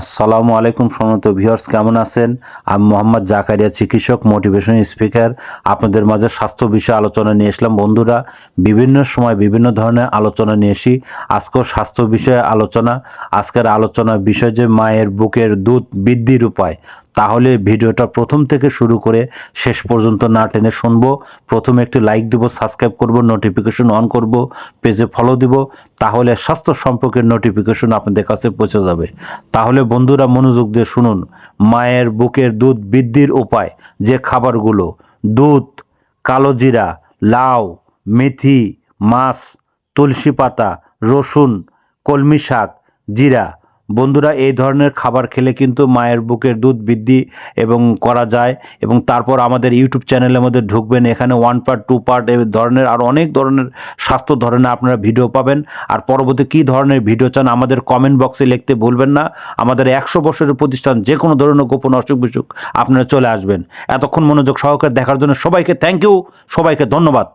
আসসালামু আলাইকুম সমত ভিউয়ার্স, কেমন আছেন? আমি মোহাম্মদ জাকারিয়া, চিকিৎসক মোটিভেশন স্পিকার। আপনাদের মাঝে স্বাস্থ্য বিষয়ে আলোচনা নিয়ে এসলাম বন্ধুরা, বিভিন্ন সময় বিভিন্ন ধরনের আলোচনা নিয়ে এসি আজকেও স্বাস্থ্য বিষয়ে আলোচনা। আজকের আলোচনার বিষয় যে মায়ের বুকের দুধ বৃদ্ধির উপায়। তাহলে ভিডিওটা প্রথম থেকে শুরু করে শেষ পর্যন্ত না টেনে শুনব। প্রথমে একটি লাইক দিব সাবস্ক্রাইব করব নোটিফিকেশন অন করব পেজে ফলো দিব, তাহলে স্বাস্থ্য সম্পর্কের নোটিফিকেশন আপনাদের কাছে পৌঁছে যাবে। তাহলে বন্ধুরা মনোযোগ দিয়ে শুনুন, মায়ের বুকের দুধ বৃদ্ধির উপায়, যে খাবারগুলো, দুধ, কালো জিরা, লাউ, মেথি, মাছ, তুলসী পাতা, রসুন, কলমি শাক, জিরা বন্ধুরা, এই ধরনের খাবার খেলে কিন্তু মায়ের বুকের দুধ বৃদ্ধি এবং করা যায় এবং তারপর আমাদের ইউটিউব চ্যানেলের মধ্যে ঢুকবেন। এখানে ওয়ান পার্ট টু পার্ট এই ধরনের আরও অনেক ধরনের স্বাস্থ্য ধরনের আপনারা ভিডিও পাবেন। আর পরবর্তী কী ধরনের ভিডিও চান আমাদের কমেন্ট বক্সে লিখতে ভুলবেন না। আমাদের একশো বছরের প্রতিষ্ঠান যে কোনো ধরনের গোপন অসুখ বিসুখ আপনারা চলে আসবেন। এতক্ষণ মনোযোগ সহকারে দেখার জন্য সবাইকে থ্যাংক ইউ সবাইকে ধন্যবাদ।